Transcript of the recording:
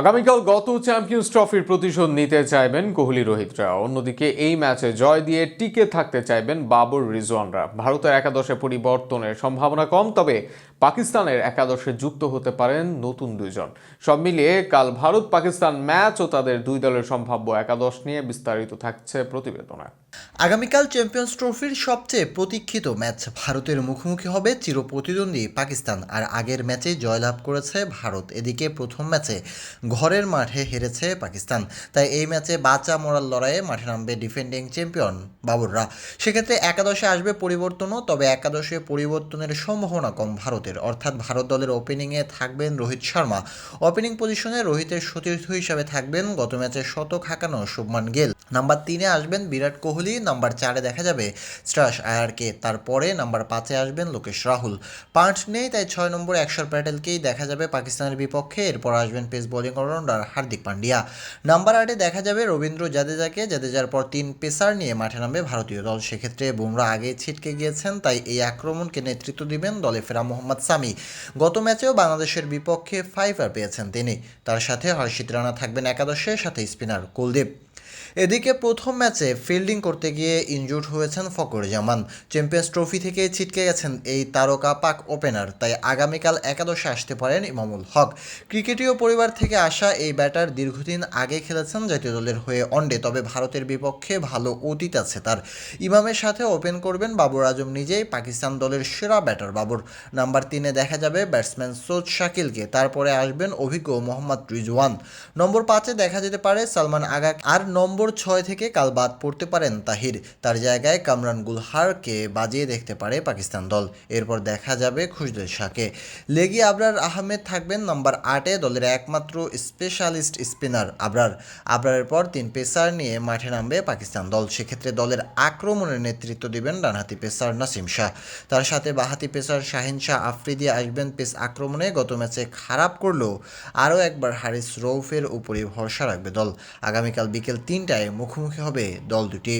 আগামীকাল গত চ্যাম্পিয়ন্স ট্রফির প্রতিশোধ নিতে চাইবেন কোহলি রোহিতরা অন্যদিকে এই ম্যাচে জয় দিয়ে টিকে থাকতে চাইবেন বাবর রিজওয়ানরা। ভারতের একাদশে পরিবর্তনের সম্ভাবনা কম, তবে পাকিস্তানের একাদশে যুক্ত হতে পারেন নতুন দুইজন। সব মিলিয়ে কাল ভারত পাকিস্তান ম্যাচ ও তাদের দুই দলের সম্ভাব্য একাদশ নিয়ে বিস্তারিত থাকছে প্রতিবেদনে। আগামীকাল চ্যাম্পিয়ন্স ট্রফির সবচেয়ে প্রতীক্ষিত ম্যাচ ভারতের মুখোমুখি হবে চিরপ্রতিদ্বন্দ্বী পাকিস্তান। আর আগের ম্যাচে জয়লাভ করেছে ভারত। এদিকে প্রথম ম্যাচে ঘরের মাঠে হেরেছে পাকিস্তান। তাই এই ম্যাচে বাঁচা মরার লড়াইয়ে মাঠে নামবে ডিফেন্ডিং চ্যাম্পিয়ন বাবররা। সেক্ষেত্রে একাদশে আসবে পরিবর্তনও, তবে একাদশে পরিবর্তনের সম্ভাবনা কম ভারতের। অর্থাৎ ভারত দলের ওপেনিংয়ে থাকবেন রোহিত শর্মা। ওপেনিং পজিশনে রোহিতের সতীর্থ হিসাবে থাকবেন গত ম্যাচে শতক হাঁকানো শুভমান গেল। নাম্বার তিনে আসবেন বিরাট কোহলি। নাম্বার চারে দেখা যাবে স্ট্রাস আয়ারকে, তারপরে নাম্বার পাঁচে আসবেন লোকেশ রাহুল। পাঁচ নেই, তাই ছয় নম্বর অক্ষর প্যাটেলকেই দেখা যাবে পাকিস্তানের বিপক্ষে। এরপর আসবেন pace bowling allrounder Hardik Pandya. Number আটে দেখা যাবে রবীন্দ্র জাদেজাকে। জাদেজার পর তিন পেসার নিয়ে মাঠে নামবে ভারতীয় দল। সেক্ষেত্রে বুমরা আগে ছিটকে গিয়েছেন, তাই এই আক্রমণকে নেতৃত্ব দিবেন দলে ফেরা মোহাম্মদ সামি। গত ম্যাচেও বাংলাদেশের বিপক্ষে ফাইভার পেয়েছেন তিনি। তার সাথে হর্ষিত রানা থাকবেন একাদশে, সাথে স্পিনার কুলদীপ। এদিকে প্রথম ম্যাচে ফিল্ডিং করতে গিয়ে ইনজুর্ড হয়েছেন ফকর জামান। চ্যাম্পিয়ন্স ট্রফি থেকে ছিটকে গেছেন এই তারকা পাক ওপেনার, তাই আগামীকাল একাদশে আসতে পারেন ইমামুল হক। ক্রিকেটীয় পরিবার থেকে আসা এই ব্যাটার দীর্ঘদিন আগে খেলেছেন জাতীয় দলের হয়ে ওয়ানডে তবে ভারতের বিপক্ষে ভালো অতীত আছে তার। ইমামের সাথে ওপেন করবেন বাবর আজম নিজেই, পাকিস্তান দলের সেরা ব্যাটার বাবর। নাম্বার তিনে দেখা যাবে ব্যাটসম্যান সৈয়দ শাকিলকে, তারপরে আসবেন অভিজ্ঞ মোহাম্মদ রিজওয়ান। নম্বর পাঁচে দেখা যেতে পারে সালমান আগা আর নম্বর ছয় থেকে কাল বাদ পড়তে পারেন তাহির। তার জায়গায় কামরান গুলহারকে বাজিয়ে দেখতে পারে পাকিস্তান দল। এরপর দেখা যাবে খুশদুল শাহকে লেগি আবরার আহমেদ থাকবেন নাম্বার আটে, দলের একমাত্র স্পেশালিস্ট স্পিনার আবরার। আবরারের পর তিন পেসার নিয়ে মাঠে নামবে পাকিস্তান দল। সেক্ষেত্রে দলের আক্রমণের নেতৃত্ব দিবেন ডানহাতি পেসার নাসিম শাহ। তার সাথে বাহাতি পেসার শাহিন শাহ আফ্রিদি আসবেন পেস আক্রমণে। গত ম্যাচে খারাপ করলেও আরও একবার হারিস রৌফের উপরই ভরসা রাখবে দল। আগামীকাল বিকেল তিনটায় মুখোমুখি হবে দল দুটি।